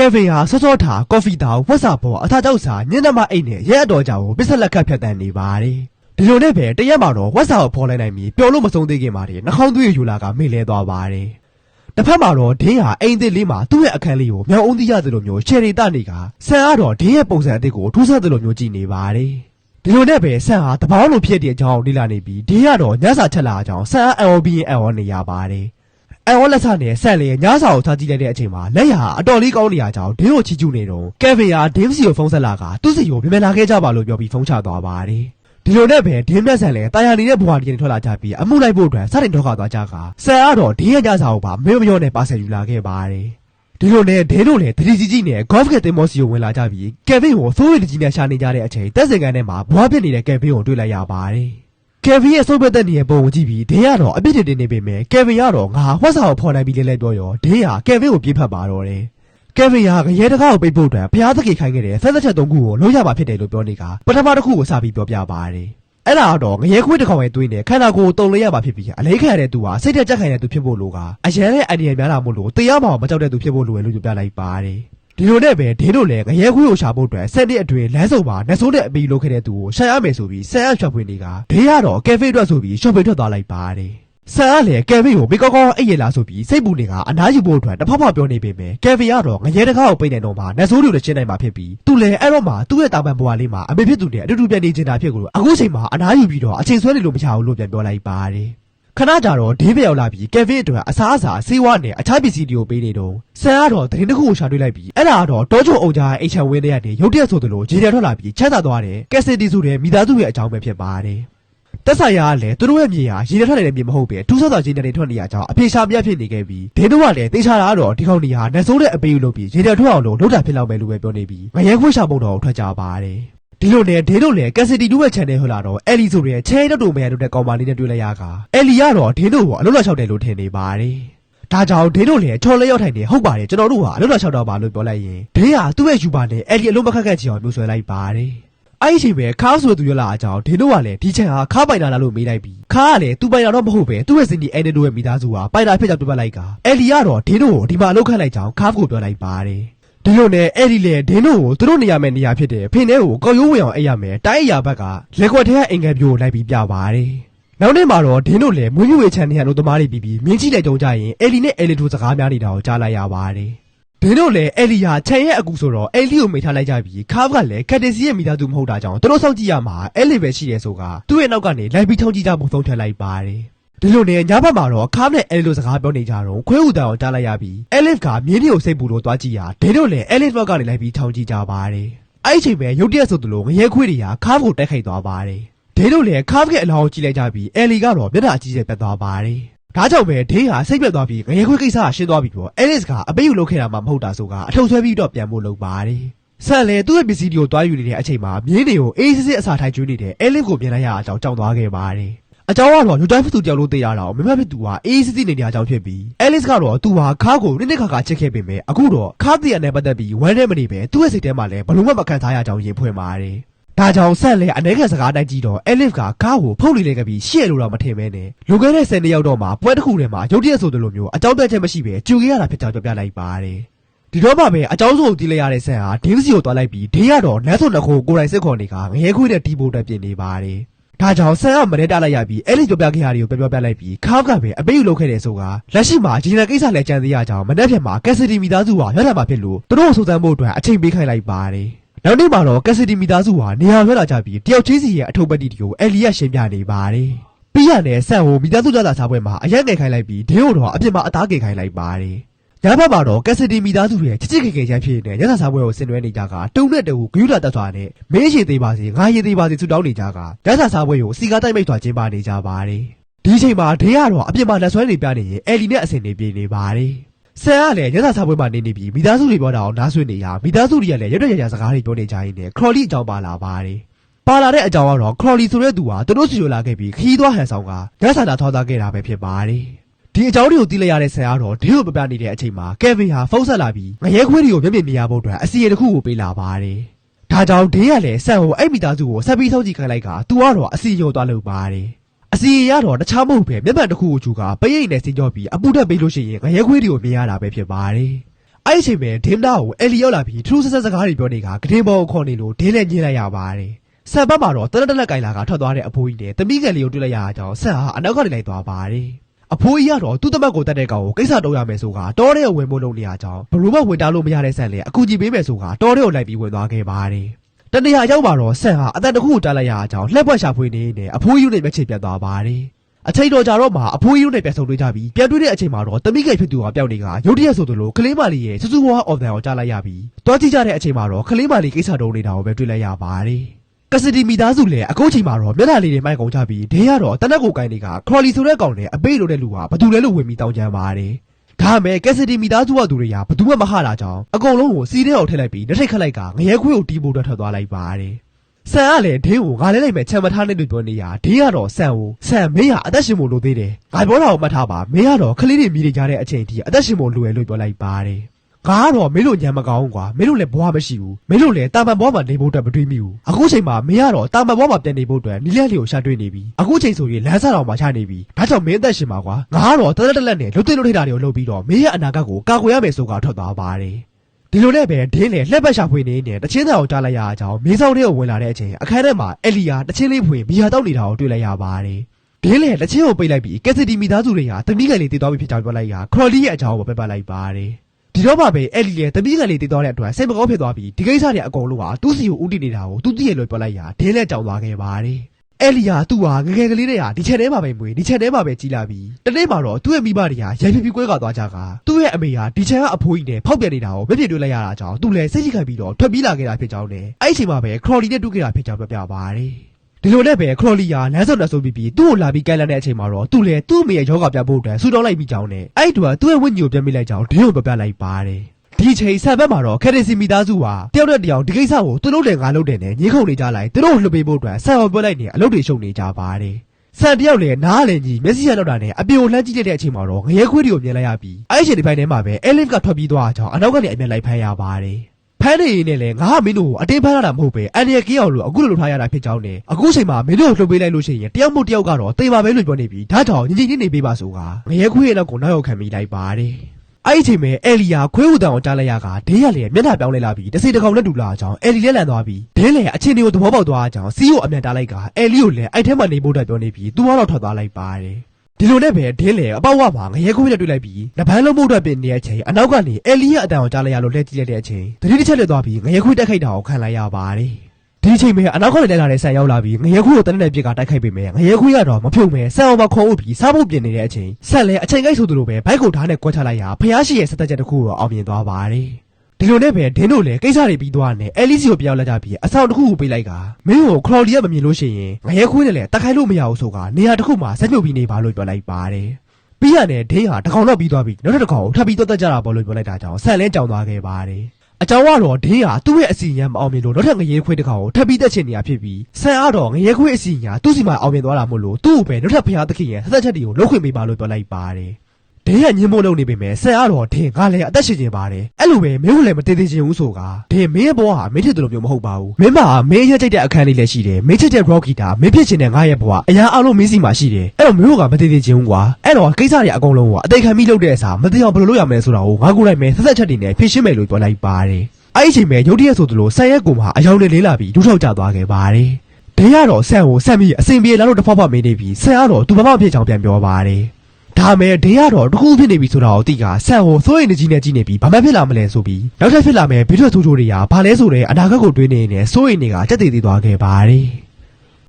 ကယ်ဗင်ဟာစောစောထားကော်ဖီတောင်ဝက်စာပေါ်အသားကြောက်စာညနေမှအိတ်နဲ့ရဲအတော်ကြောင်ကိုပစ္စက်လက်ခတ်ဖြတ်တန်းနေပါတယ်ဒီလိုနဲ့ပဲတရက်မှာတော့ဝက်စာကိုဖော်လိုက်နိုင်ပြီးပျော်လို့မဆုံးသေးခင်မှာတည်းနှာခေါင်းသွေးယူလာကမေ့လဲသွားပါတယ်တစ်ဖက်မှာတော့ဒင်းဟာအိမ်သစ်လေးမှာသူ့ရဲ့အခန်းလေးကိုမြောင်အုံးသီးရသလိုမျိုးချယ်ရီတနေကဆန်ကတော့ဒင်းရဲ့ပုံစံအသစ်ကိုထူးဆန်းသလိုမျိုးကြည့်နေပါတယ်ဒီလိုနဲ့ပဲဆန်ဟာတပေါင်းလိုဖြစ်တဲ့အကြောင်းကိုလေ့လာနေပြီးဒင်းကတော့ညစာချက်လာအကြောင်းဆန်အအော်ပြီးအအော်နေရပါတယ် အန်ဝလက်ဆနဲ့ဆက်လေညစာကိုထားကြည့်လိုက်တဲ့အချိန်မှာလက်ရဟာအတော်လေးကောင်းနေရကြောင်းဒင်းကိုချီကျူးနေတော့ကယ်ဗင်ဟာဒင်းစီကိုဖုန်းဆက်လာကသူ့စီကိုပြန်ပြန်လာခဲ့ကြပါလို့ပြောပြီးဖုန်းချသွားပါတယ်ဒီလိုနဲ့ပဲဒင်းမျက်ဆန်လဲတာယာနေတဲ့ဘွားဒီကနေထွက်လာကြပြီးအမှုလိုက်ဖို့အတွက်စတင်တော့ခသွားကြကဆန်ကတော့ဒင်းရဲ့ညစာကိုပါမေမရောနဲ့ပါဆယ်ယူလာခဲ့ပါတယ်ဒီလိုနဲ့ဒင်းတို့လည်းတတိကြီးကြီးနဲ့ golf ကတင်မောစီကိုဝင်လာကြပြီးကယ်ဗင်ကိုသိုးရည်တကြီးနဲ့ရှာနေကြတဲ့အချိန်တက်စင်ကန်ထဲမှာဘွားဖြစ်နေတဲ့ကယ်ဗင်ကိုတွေ့လိုက်ရပါတယ် ကယ်ဗင်ရဲ့ဆုံးဖြတ်တဲ့နေရာပုံကိုကြည့်ပြီးဒင်းကတော့အပြစ်တင်တင်နေပေမဲ့ကယ်ဗင်ကတော့ငါဝှက်စာကိုဖော်နိုင်ပြီးလဲလဲပြောရောဒင်းဟာကယ်ဗင်ကိုပြေးဖက်ပါတော့တယ်ကယ်ဗင်ဟာငရဲတကားကိုပိတ်ဖို့အတွက်ဖျားသခင်ခိုင်းခဲ့တဲ့ဆက်သက်ချက်သုံးခုကိုလုံးရမှာဖြစ်တယ်လို့ပြောနေကပထမတစ်ခုကိုစပြီးပြောပြပါတယ်အဲ့ဒါကတော့ငရဲခွေးတစ်ကောင်ရဲ့သွေးနဲ့ခန္ဓာကိုယ်ကိုတုံလဲရမှာဖြစ်ပြီးအလေးခံရတဲ့သူဟာစိတ်တက်ကြက်ခံရတဲ့သူဖြစ်ဖို့လိုကအရန်တဲ့အန်ဒီရများလာမို့လို့တရားမှာမကြောက်တဲ့သူဖြစ်ဖို့လိုရလို့ပြောပြလိုက်ပါတယ် ဒီလိုနဲ့ပဲဒင်းတို့လည်းငရဲခွေးကိုရှာဖို့အတွက်စက်တစ်အတွင်းလမ်းစုံမှာနှဆိုးတဲ့အပီလုပ်ခဲ့တဲ့သူကိုရှာရမယ်ဆိုပြီးဆန်အပ်ချွတ်ဖွင့်နေကဒေးရတော့ကယ်ဖေအတွက်ဆိုပြီးရှော့ဖေထွက်သွားလိုက်ပါတယ်ဆန်ကလည်းကယ်ဖေကိုမိကောင်းကောင်းအိပ်ရလာဆိုပြီးစိတ်ပူနေကအနားယူဖို့အတွက်တစ်ဖက်ဖက်ပြောနေပေမဲ့ကယ်ဖေကတော့ငရဲတကားကိုပိတ်နေတော့မှနှဆိုးတွေကိုချင်းနိုင်မှာဖြစ်ပြီးသူလည်းအဲ့တော့မှသူ့ရဲ့တာမန်ဘွားလေးမှာအမေဖြစ်သူနဲ့အတူတူပြန်နေချင်တာဖြစ်ကိုအခုချိန်မှာအနားယူပြီးတော့အချိန်ဆွဲနေလို့မရဘူးလို့ပြန်ပြောလိုက်ပါတယ် ခဏကြာတော့ဒေးဗစ်ရောက်လာပြီးကယ်ဗင်အတွက်အစားအစာဆေးဝါးနဲ့အခြားပစ္စည်းတွေကိုပေးနေတော့ဆန်ကတော့တရင်တစ်ခုကိုရှာတွေ့လိုက်ပြီးအဲ့ဒါကတော့တောချုံအောင်ကြားအိတ်ချံဝင်းတဲ့ကနေရုတ်တရက်ဆိုသလိုဂျေတယ်ထွက်လာပြီးချမ်းသာသွားတယ်ကက်စတီဆိုတဲ့မိသားစုရဲ့အကြောင်းပဲဖြစ်ပါတယ်တက်ဆိုင်ရာကလည်းသူတို့ရဲ့မြေဟာရေတယ်ထွက်နေတဲ့မြေမဟုတ်ပဲထူးဆန်းစွာဂျေတယ်တွေထွက်နေရကြောင်းအပြေရှာပြဖြစ်နေခဲ့ပြီးဒေးတို့ကလည်းတေချာတာကတော့ဒီကောင်ကြီးဟာနှဆိုးတဲ့အပေးယူလို့ပြီးဂျေတယ်ထွက်အောင်လို့လုပ်တာဖြစ်လောက်ပဲလို့ပဲပြောနေပြီးငရဲခွေးရှာပုံတော်ကိုထွက်ကြပါတယ် ဒီလိုနဲ့ဒေးတို့လည်းကက်စတီတူရဲ့ channel ဟလာတော့အဲလီဆိုတဲ့ချဲတော့တူမဲတို့တဲ့ကောင်မလေးနဲ့တွေ့လိုက်ရကအဲလီကတော့ဒေးတို့ကိုအလုပ်လာလျှောက်တယ်လို့ထင်နေပါတယ်။ဒါကြောင့်ဒေးတို့လည်းချော်လဲရောက်ထိုင်နေဟုတ်ပါတယ်ကျွန်တော်တို့ကအလုပ်လာလျှောက်တော့ပါလို့ပြောလိုက်ရင်ဒေးဟာသူ့ရဲ့ယူပါနဲ့အဲလီအလုံးမခက်ခက်ချင်အောင်မျိုးဆွဲလိုက်ပါတယ်။အဲ့ဒီအချိန်ပဲခါဆိုသူရလာအကြောင်းဒေးတို့ကလည်းဒီချက်ဟာခါပိုင်တာလားလို့မေးလိုက်ပြီးခါကလည်းသူပိုင်တာတော့မဟုတ်ပဲသူ့ရဲ့စင်ဒီအဲနေတို့ရဲ့မိသားစုဟာပိုင်တာဖြစ်ကြောင်းပြောပြလိုက်ကအဲလီကတော့ဒေးတို့ကိုဒီမှာအလုပ်ခန့်လိုက်ကြောင်းခါကိုပြောလိုက်ပါတယ်။ ဒီလိုနဲ့အဲ့ဒီလေဒင်းတို့ကိုသူတို့နေရမယ့်နေရာဖြစ်တဲ့ဖင်ထဲကိုကောက်ရိုးဝင်အောင်အိပ်ရမယ်တိုင်းအရာဘက်ကလက်ခွက်ထဲကအင်္ဂါပြိုကိုလိုက်ပြီးပြပါတယ်နောက်နေ့မှာတော့ဒင်းတို့လည်းမွေးမြူဝေချန်နေရလို့သမားတွေပြီးပြီးမြင်းကြီးတဲ့ကြုံကြရင်အဲ့လီနဲ့အဲ့လီတို့စကားများနေတာကိုကြားလိုက်ရပါတယ်ဒင်းတို့လည်းအဲ့လီဟာခြံရဲ့အကူဆိုတော့အဲ့လီကိုမိထားလိုက်ကြပြီးခါဘကလည်းကက်တင်စီရဲ့မိသားစုမဟုတ်တာကြောင့်သူတို့စောင့်ကြည့်ရမှာအဲ့လီပဲရှိတယ်ဆိုကသူ့ရဲ့နောက်ကနေလိုက်ပြီးထောင်းကြည့်ကြဖို့သုံးထည့်လိုက်ပါတယ် ဒီလိုနဲ့ညဘက်မှာတော့ခါမနဲ့အဲလီလိုစကားပြောနေကြတော့ခွဲဥတန်အောင်ကြားလိုက်ရပြီးအဲလစ်ကမြင်းတွေကိုစိတ်ပူလို့သွားကြည့်ရဒဲတို့လည်းအဲလစ်ဘက်ကနေလိုက်ပြီးထောင်ကြည့်ကြပါတယ်အဲ့ဒီအချိန်ပဲရုတ်တရက်ဆိုသလိုငရဲခွေးတွေကခါကိုတိုက်ခိုက်သွားပါတယ်ဒဲတို့လည်းခါရဲ့အလောင်းကိုကြည့်လိုက်ကြပြီးအဲလီကတော့မျက်နှာအကြီးကျယ်ပြတ်သွားပါတယ်ဒါကြောင့်ပဲဒင်းဟာစိတ်ပြတ်သွားပြီးငရဲခွေးကိစ္စကရှင်းသွားပြီပေါ့အဲလစ်ကအပေးယူလုပ်ခဲ့တာမှမဟုတ်တာဆိုကအထုပ်ဆွဲပြီးတော့ပြန်ဖို့လုပ်ပါတယ်ဆန်လေသူ့ရဲ့ပစ္စည်းတွေကိုတွားယူနေတဲ့အချိန်မှာမြင်းတွေကိုအေးစစ်စစ်အစာထိုင်ကျွေးနေတဲ့အဲလစ်ကိုမြင်လိုက်ရအကြောင်းကြောက်သွားခဲ့ပါတယ် အကြောင်းကတော့ယူတိုင်းဖသူတယောက်လို့သိရတာကိုမမဖြစ်သူဟာအေးစစ်စစ်နေနေအကြောင်းဖြစ်ပြီးအဲလစ်ကတော့သူဟာခါကိုနစ်နစ်ခါခါချစ်ခဲ့ပေမဲ့အခုတော့ခါတရနဲ့ပတ်သက်ပြီးဝမ်းထဲမနေပဲသူ့ရဲ့စိတ်ထဲမှာလည်းဘလုံးမမခံစားရကြောင်းရင်ဖွင့်ပါတယ်ဒါကြောင့်ဆက်လဲအနေခံစကားတိုင်းကြည့်တော့အဲလစ်ကခါကိုဖုတ်လိလေခဲ့ပြီးရှေ့လို့တော့မထင်ပဲနဲ့လူခဲ့တဲ့ဆယ်နှစ်ယောက်တော့မှပွဲတစ်ခုထဲမှာရုတ်တရက်ဆိုသလိုမျိုးအကြောင်းပြချက်မရှိပဲကြူခဲ့ရတာဖြစ်ကြောင်းပြောပြလိုက်ပါတယ်ဒီတော့မှပဲအကြောင်းဆုံးကိုတီးလိုက်ရတဲ့ဆန်ဟာဒင်းစီကိုတွားလိုက်ပြီးဒေးရတော့နတ်ဆိုနှစ်ခုကိုကိုယ်တိုင်စစ်ခေါ်နေကငရဲခွေးတဲ့တီးဖို့တက်ပြင်နေပါတယ် ဒါကြောင့်ဆန်ကမရဲတလိုက်ရပြီးအဲ့ဒီပြောပြခဲ့ရတွေကိုပြောပြပြလိုက်ပြီးခါကပဲအပေးယူလုပ်ခဲ့တယ်ဆိုကလက်ရှိမှာဂျီနာကိစ္စလည်းကြံသေးရကြောင်းမနေ့ဖြန်မှာကက်စတီမိသားစုဟာရလာမှာဖြစ်လို့သူတို့ကိုစုံစမ်းဖို့အတွက်အချိန်ပေးခိုင်းလိုက်ပါတယ်နောက်နေ့မှာတော့ကက်စတီမိသားစုဟာနေရာလွှဲလာကြပြီးတယောက်ချင်းစီရဲ့အထုပ်ပတ်တီတွေကိုအဲ့လီကရှင်းပြနေပါတယ်ပြီးရတဲ့ဆန်ကိုမိသားစုကြတာစားပွဲမှာအရက်ငယ်ခိုင်းလိုက်ပြီးဒင်းကိုတော့အပြစ်မှာအသားငယ်ခိုင်းလိုက်ပါတယ် ညဘက်မှာတော့ကက်စတီမိသားစုရဲ့ချစ်ချစ်ခင်ခင်ချမ်းဖြစ်နေတဲ့ရသစားပွဲကိုဆင်နွှဲနေကြကတုံနဲ့တူဂယူလာတက်သွားနဲ့မင်းရှိသေးပါစေငါရည်သေးပါစေဆူတောင်းနေကြကရသစားပွဲကိုစီကားတိုက်မိတ်သွားကျင်းပနေကြပါတယ်ဒီအချိန်မှာဒေးကတော့အပြစ်မှာလက်ဆွဲနေပြနေရင်အဲလီနဲ့အစင်နေပြေနေပါတယ်ဆန်ကလည်းရသစားပွဲမှာနေနေပြီးမိသားစုတွေပြောတာအောင်နားဆွေးနေရမိသားစုတွေကလည်းရွတ်ရွတ်ရရစကားတွေပြောနေကြရင်းနဲ့ခရော်လီအကြောင်းပါလာပါတယ်ပါလာတဲ့အကြောင်းကတော့ခရော်လီဆိုတဲ့သူဟာသူတို့စီလိုလာခဲ့ပြီးခီးသွားဟန်ဆောင်ကရသတာထောက်သားခဲ့တာပဲဖြစ်ပါတယ် ဒီအကြောင်းတွေကိုသိလိုက်ရတဲ့ဆရာကတော့ဒီလိုပြပြနေတဲ့အချိန်မှာကယ်ဗင်ဟာဖုန်းဆက်လာပြီးငရဲခွေးတွေကိုမျက်မြင်မြင်ရဖို့အတွက်အစီအရင်တစ်ခုကိုပေးလာပါတယ်။ဒါကြောင့်ဒေးကလည်းဆန်ကိုအဲ့မိသားစုကိုဆက်ပြီးစောင့်ကြည့်ခိုင်းလိုက်ကသူကတော့အစီအရင်ကိုသွားလုပ်ပါတယ်။အစီအရင်ကတော့တခြားမဟုတ်ပဲမျက်မှန်တစ်ခုကိုကျူကပရိတ်နဲ့စင်ကြောပြီးအပူတက်ပေးလို့ရှိရင်ငရဲခွေးတွေကိုမြင်ရတာပဲဖြစ်ပါတယ်။အဲ့ဒီအချိန်ပဲဒင်းနာကိုယ်လီရောက်လာပြီးထူးဆန်းဆန်းစကားတွေပြောနေတာကတင်းပေါ်ကိုခေါ်နေလို့ဒင်းလည်းညင်းလိုက်ရပါတယ်ဆန်ဘက်မှာတော့တနက်တက်လက်ကင်လာကထွက်သွားတဲ့အဖိုးကြီးနဲ့တမိငယ်လေးကိုတွေ့လိုက်ရတာကြောင့်ဆန်ဟာအနောက်ကနေလိုက်သွားပါတယ် အဖိုးကြီးကတော့သူ့တမက်ကိုတတ်တဲ့ကောင်ကိုကိစ္စတော့ရမယ်ဆိုကတောထဲကိုဝင်ဖို့လုပ်နေရကြောင်းဘလို့မှဝင်တားလို့မရတဲ့ဆန်လေအကူကြီးပေးမယ်ဆိုကတောထဲကိုလိုက်ပြီးဝင်သွားခဲ့ပါတယ်တနေရာရောက်မှာတော့ဆန်ဟာအသက်တစ်ခုကိုတားလိုက်ရတာကြောင့်လှက်ပွက်ရှာဖွေနေနေအဖိုးကြီးနဲ့မျက်ခြေပြတ်သွားပါတယ်အချိန်တော်ကြာတော့မှအဖိုးကြီးနဲ့ပြန်ဆုံတွေ့ကြပြီးပြန်တွေ့တဲ့အချိန်မှာတော့တမိငယ်ဖြစ်သူကပျောက်နေကရုတ်တရက်ဆိုသလိုကလေးမလေးရဲ့စူးစူးဝါးအော်တန်ကိုကြားလိုက်ရပြီးတွားကြည့်ကြတဲ့အချိန်မှာတော့ကလေးမလေးကိစ္စတုံးနေတာကိုပဲတွေ့လိုက်ရပါတယ် ကစတီမီသားစုလည်းအခုချိန်မှာတော့မျက်နှာလေးတွေမိုက်ကုန်ကြပြီးဒင်းရတော့တနက်ကိုကိုင်းတွေကခရော်လီဆိုတဲ့ကောင်နဲ့အပိတ်လိုတဲ့လူဟာဘသူလဲလို့ဝင်ပြီးတောင်းကြမ်းပါတယ်ဒါမဲ့ကက်စတီမီသားစုကသူတွေကဘသူမှမဟတာကြောင့်အကုန်လုံးကိုစီးတဲ့အောင်ထည့်လိုက်ပြီးလက်ထိတ်ခတ်လိုက်ကငရဲခွေးကိုတီးဖို့အတွက်ထွက်သွားလိုက်ပါတယ်ဆန်ကလည်းဒင်းကိုငါလဲလိုက်မဲ့ချမ်းမထားနဲ့လို့ပြောနေရဒင်းကတော့ဆန်ကိုဆန်မင်းဟာအသက်ရှင်ဖို့လိုသေးတယ်ငါပြောတာကိုမှတ်ထားပါမင်းကတော့ခလေးတွေမိနေကြတဲ့အချိန်ထိအသက်ရှင်ဖို့လိုရလို့ပြောလိုက်ပါတယ်ငါ ကတော့မင်းတို့ညံမကောင်းကွာမင်းတို့လည်းဘဝမရှိဘူးမင်းတို့လည်းတာမန်ဘဝမှာနေဖို့အတွက်မတွေးမိဘူးအခုချိန်မှာမင်းကတော့တာမန်ဘဝမှာပြန်နေဖို့အတွက်နီးလက်လေးကိုရှာတွေ့နေပြီအခုချိန်ဆိုရင်လမ်းစားတော်မှာရှာနေပြီဒါကြောင့်မင်းအသက်ရှင်ပါကွာငါကတော့တလက်တလက်နဲ့လွတ်သိလွတ်ထိတာတွေကိုလုပ်ပြီးတော့မင်းရဲ့အနာဂတ်ကိုကာကွယ်ရမယ်ဆိုကထွက်သွားပါတယ်ဒီလိုနဲ့ပဲဒင်းလေလှက်ပတ်ရှာဖွေနေနေတချင်းတောင်ကြားလိုက်ရအောင်ကြောင့်မင်းဆောင်တွေကိုဝင်လာတဲ့အချိန်အခန်းထဲမှာအလီယာတချင်းလေးဖွေဘီယာတောက်နေတာကိုတွေ့လိုက်ရပါတယ်ဒင်းလေတချင်းကိုပိတ်လိုက်ပြီးကက်စတီမိသားစုတွေဟာတမိကန်လေးတည်သွားပြီဖြစ်ကြောင်းပြောလိုက်ရာခရော်လီရဲ့အကြောင်းကိုပြပတ်လိုက်ပါတယ် ဒီတော့မှပဲအဲ့လီရဲ့တမိကန်လေးတည်သွားတဲ့အတွက်စိတ်မကောင်းဖြစ်သွားပြီးဒီကိစ္စတွေအကုန်လုံးဟာသူ့စီကိုဥတီနေတာကိုသူသိရလို့ပြောလိုက်ရာဒင်းလေကြောင်သွားခဲ့ပါတယ်အဲ့လီယာသူ့ဟာငယ်ငယ်ကလေးတွေဟာဒီချက်ထဲမှာပဲမွေဒီချက်ထဲမှာပဲကြီးလာပြီးတနေ့မှာတော့သူ့ရဲ့မိဘတွေဟာရိုင်ပြပြကွဲကသွားကြကသူ့ရဲ့အမေဟာဒီချက်ကအဖိုးကြီးနဲ့ဖောက်ပြန်နေတာကိုမဖြစ်တွေ့လိုက်ရတာကြောင့်သူလည်းစိတ်ကြီးခိုင်ပြီးတော့ထွက်ပြေးလာခဲ့တာဖြစ်ကြောင်းနဲ့အဲ့ဒီအချိန်မှာပဲခရော်လီနဲ့တွေ့ခဲ့တာဖြစ်ကြောင်းပြပြပါတယ် ဒီလိုနဲ့ပဲခရော်လီယာလမ်းစုံနဲ့ဆိုပြီးပြီးသူ့ကိုလာပြီးကိုင်လာတဲ့အချိန်မှာတော့သူလည်းသူ့အမေရဲ့ယောဂပြဖို့အတွက်ဆူတောင်းလိုက်ပြီးကြောင်းနဲ့အဲ့ဒီတော့သူ့ရဲ့ဝိညာဉ်ကိုပြန်မိလိုက်ကြောင်းဒင်းကိုပြပြလိုက်ပါတယ်ဒီချိန်ဆက်ဘက်မှာတော့ခက်ရစီမိသားစုဟာတယောက်နဲ့တယောက်ဒီကိစ္စကိုသူတို့လည်းငါလုပ်တယ်နဲ့ညှိခုန်နေကြလိုက်သူတို့ကိုလှုပ်ပေးဖို့အတွက်ဆန်အောင်ပြောလိုက်နေအလုပ်တွေရှုပ်နေကြပါတယ်ဆန်တယောက်လည်းနားလည်းကြီးမျက်စိရတော့တာနဲ့အပြိုလှမ်းကြည့်လိုက်တဲ့အချိန်မှာတော့ငရဲခွေးတွေကိုမြင်လိုက်ရပြီးအဲ့ဒီအချိန်ဒီပိုင်းထဲမှာပဲအဲလစ်ကထွက်ပြေးသွားအောင်အနောက်ကနေအမျက်လိုက်ဖမ်းရပါတယ်ဖ မ်းနေရင်လည်းငါကမင်းတို့ကိုအတင်းဖမ်းရတာမဟုတ်ပဲအန်ရကင်းအောင်လို့အခုလိုလုပ်ထားရတာဖြစ်ကြောင်းနဲ့အခုချိန်မှာမင်းတို့ကိုလှုပ်ပေးလိုက်လို့ရှိရင်တယောက်မို့တယောက်ကတော့တေပါပဲလို့ပြောနေပြီးဒါကြောင့်ညီညီလေးနေပေးပါဆိုကငရဲခွေးရဲ့နောက်ကိုနောက်ရောက်ခံမိလိုက်ပါတယ်အဲ့ဒီအချိန်မှာအဲလီယာခွေးဟူတန်ကိုကြားလိုက်ရကဒင်းရလေမျက်နှာပြောင်းလဲလာပြီးတစ်စိတစ်ကောင်နဲ့တူလာအောင်အဲလီလဲလန်သွားပြီးဒင်းလေအချင်းတွေကိုသဘောပေါက်သွားအောင်စီးကိုအမြန်တားလိုက်ကအဲလီကိုလည်းအဲ့ထဲမှာနေဖို့အတွက်ပြောနေပြီးသူကတော့ထွက်သွားလိုက်ပါတယ် ဒီလိုနဲ့ပဲဒင်းလေအပေါက်ဝမှာငရဲခွေးနဲ့တွေ့လိုက်ပြီးနဘန်းလုံးမှုအတွက်ပြင်နေတဲ့အချိန်အနောက်ကနေအဲလီရဲ့အတန်ကိုကြားလိုက်ရလို့လှည့်ကြည့်လိုက်တဲ့အချိန်တတိတစ်ချက်လက်သွားပြီးငရဲခွေးတက်ခိုက်တာကိုခံလိုက်ရပါတယ်ဒီအချိန်မှာအနောက်ကနေလိုက်လာတဲ့ဆန်ရောက်လာပြီးငရဲခွေးကိုတနက်နဲ့ပြစ်ကတိုက်ခိုက်ပေးမယ်ငရဲခွေးကတော့မဖြုတ်မဲဆန်အောင်မခေါ်ဥပြီးစားဖို့ပြင်နေတဲ့အချိန်ဆန်လည်းအချိန်ကိုက်ဆိုသူလိုပဲဘိုက်ကိုဓာတ်နဲ့ကွက်ချလိုက်ရာဖျားရှိရဲ့စက်တက်ချက်တစ်ခုကိုအောင်မြင်သွားပါတယ် ဒီလိုနဲ့ပဲဒင်းတို့လည်းကိစ္စတွေပြီးသွားတယ်အဲလီစီကိုပြောင်းလာကြပြီးအဆောင်တစ်ခုကိုပေးလိုက်ကမင်းကိုခရော်လီကမမြင်လို့ရှိရင်ငရဲခွေးနဲ့လည်းတက်ခိုက်လို့မရဘူးဆိုကနေရာတစ်ခုမှာဆက်မြုပ်ပြီးနေပါလို့ပြောလိုက်ပါတယ်ပြီးရတဲ့ဒင်းဟာတစ်ကောင်တော့ပြီးသွားပြီနောက်တစ်ကောင်ကိုထပ်ပြီးတော့တက်ကြတာပေါ့လို့ပြောလိုက်တာကြောင့်ဆန်လင်းကြောင်သွားခဲ့ပါတယ်အကြောင်းကတော့ဒင်းဟာသူ့ရဲ့အစီအရန်မအောင်မြင်လို့နောက်ထပ်ငရေခွေးတစ်ခါကိုထပ်ပြီးတက်ချင်နေရဖြစ်ပြီးဆန်အားတော့ငရေခွေးအစီအညာသူ့စီမှာအောင်မြင်သွားတာမို့လို့သူ့ကိုပဲနောက်ထပ်ဖျားသခင်ရဲ့ဆက်သက်ချက်တွေကိုလုပ်ခွင့်ပေးပါလို့ပြောလိုက်ပါတယ် ဒင်းကညှင်းမို့လုပ်နေပေမဲ့ဆန်အားတော့ဒင်းကလည်းအသက်ရှင်နေပါတယ်အဲ့လိုပဲမင်းကိုလည်းမတည်သေးချင်ဘူးဆိုကဒင်းမင်းရဲ့ဘဝဟာမင်းဖြစ်တယ်လို့မျိုးမဟုတ်ပါဘူးမင်းမမင်းရဲ့ကြိုက်တဲ့အခန်းလေးလည်းရှိတယ်မင်းချစ်တဲ့ Rocky တာမင်းဖြစ်ချင်တဲ့ငါရဲ့ဘဝအရာအလုံးမင်းစီမှာရှိတယ်အဲ့တော့မင်းတို့ကမတည်သေးချင်ဘူးကွာအဲ့တော့ကိစ္စတွေအကုန်လုံးကအသေးခံပြီးလုပ်တဲ့အစားမတည်အောင်ဘယ်လိုလုပ်ရမလဲဆိုတာကိုငါကိုယ်တိုင်ပဲဆက်ဆက်ချက်တွေနဲ့ဖြေရှင်းမယ်လို့ပြောလိုက်ပါတယ်အဲ့ဒီအချိန်မှာရုတ်တရက်ဆိုသလိုဆန်ရက်ကူမှာအယောင်နဲ့လေးလာပြီးဒူးထောက်ကျသွားခဲ့ပါတယ်။ဒင်းရတော့ဆန်ကိုဆက်ပြီးအစင်ပြေလာလို့တစ်ဖောက်ဖောက်မင်းနေပြီးဆန်ကတော့သူ့ဘာမှမဖြစ်ချောင်းပြန်ပြောပါတယ်။ ဒါမဲ့ဒင်းရတော့တစ်ခုဖြစ်နေပြီဆိုတာကိုသိကဆန်ကိုစိုးရိမ်နေကြီးနဲ့ကြီးနေပြီးဘာမှဖြစ်လာမလဲဆိုပြီးနောက်ထပ်ဖြစ်လာမယ့်ဘေးထွက်ဆိုးချိုးတွေကဘာလဲဆိုတဲ့အနာဂတ်ကိုတွေးနေနေစိုးရိမ်နေကတက်တည်သေးသွားခဲ့ပါတယ်။